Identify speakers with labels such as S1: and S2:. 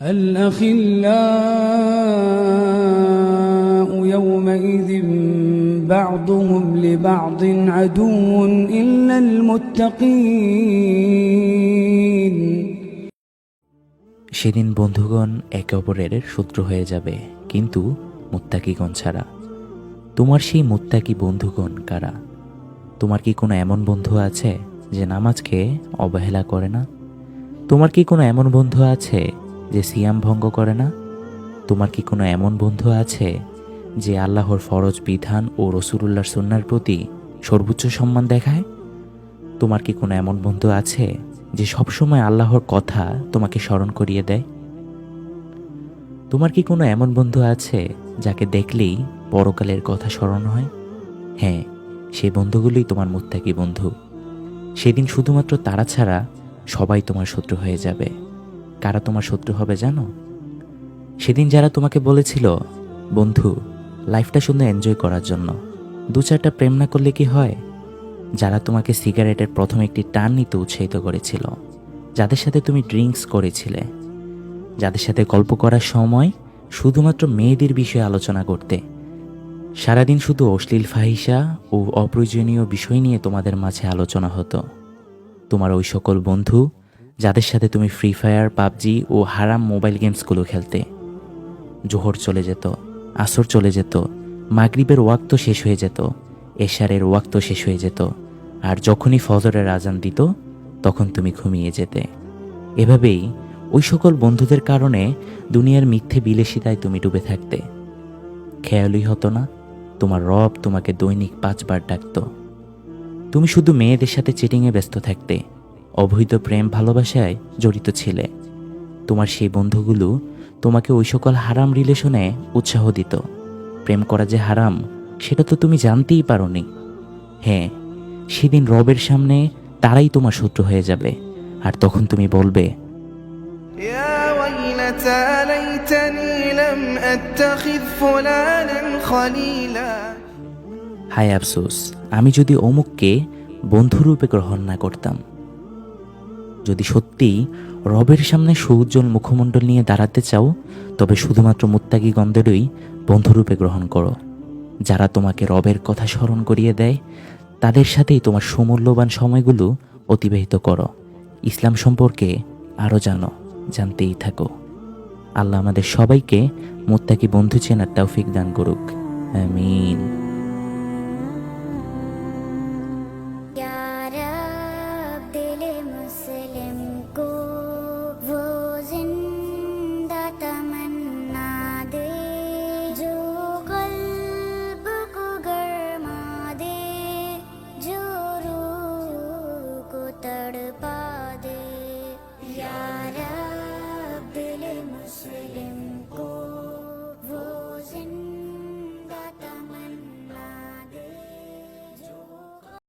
S1: الأخلاء يومئذ بعضهم لبعض عدو إلا المتقين
S2: সেদিন বন্ধুগণ একে অপরের শত্রু হয়ে যাবে কিন্তু মুত্তাকিগণ ছাড়া তোমার সেই মুত্তাকি বন্ধুগণ কারা তোমার কি কোনো এমন বন্ধু আছে যে নামাজকে অবহেলা করে না তোমার কি কোনো এমন বন্ধু আছে যে সিয়াম ভঙ্গ করে না? তোমার কি কোনো এমন বন্ধু আছে যে আল্লাহর ফরজ বিধান ও রসুলুল্লাহর সুন্নার প্রতি সর্বোচ্চ সম্মান দেখায়? তোমার কি কোনো এমন বন্ধু আছে যে সবসময় আল্লাহর কথা তোমাকে স্মরণ করিয়ে দেয়? তোমার কি কোনো এমন বন্ধু আছে যাকে দেখলেই পরকালের কথা স্মরণ হয়? হ্যাঁ সেই বন্ধুগুলোই তোমার মুত্তাকি বন্ধু। সেদিন শুধুমাত্র তারা ছাড়া সবাই তোমার শত্রু হয়ে যাবে। কারা তোমার শত্রু হবে জানো? সেদিন যারা তোমাকে বলেছিল, বন্ধু লাইফটা শুধু এনজয় করার জন্য। দু চারটা প্রেম না করলে কি হয়? যারা তোমাকে সিগারেটের প্রথম একটি টান নিতে উৎসাহিত করেছিল, যাদের সাথে তুমি ড্রিঙ্কস করেছিলে, যাদের সাথে গল্প করার সময় শুধুমাত্র মেয়েদের বিষয়ে আলোচনা করতে, সারাদিন শুধু অশ্লীল ফাহিসা ও অপ্রয়োজনীয় বিষয় নিয়ে তোমাদের মাঝে আলোচনা হতো। তোমার ওই সকল বন্ধু যাদের সাথে তুমি ফ্রি ফায়ার পাবজি ও হারাম মোবাইল গেমসগুলো খেলতে। জোহর চলে যেত, আসর চলে যেত, মাগরিবের ওয়াক্ত শেষ হয়ে যেত, এশারের ওয়াক্ত শেষ হয়ে যেত, আর যখনই ফজরের আজান দিত, তখন তুমি ঘুমিয়ে যেতে। এভাবেই ওই সকল বন্ধুদের কারণে দুনিয়ার মিথ্যে বিলাসিতায় তুমি ডুবে থাকতে। খেয়ালই হতো না, তোমার রব তোমাকে দৈনিক পাঁচবার ডাকতো। তুমি শুধু মেয়েদের সাথে চিটিংয়ে ব্যস্ত থাকতে অবৈধ প্রেম ভালোবাসায় জড়িত ছিলে। তোমার সেই বন্ধুগুলো তোমাকে ওই সকল হারাম রিলেশনে উৎসাহ দিত। প্রেম করা যে হারাম সেটা তো তুমি জানতেই পারোনি। হ্যাঁ সেদিন রবের সামনে তারাই তোমার শত্রু হয়ে যাবে আর তখন তুমি বলবে হায় আফসোস আমি যদি অমুককে বন্ধুরূপে গ্রহণ না করতাম। যদি সত্যিই রবের সামনে সৌজ্জ্বল মুখমণ্ডল নিয়ে দাঁড়াতে চাও, তবে শুধুমাত্র মুত্তাকি গন্ধেরই বন্ধুরূপে গ্রহণ করো। যারা তোমাকে রবের কথা স্মরণ করিয়ে দেয়, তাদের সাথেই তোমার সুমূল্যবান সময়গুলো অতিবাহিত করো। ইসলাম সম্পর্কে আরও জানো, জানতেই থাকো। আল্লাহ আমাদের সবাইকে মুত্তাকি বন্ধু চেনার তৌফিক দান করুক। আমিন।
S3: பாடுபா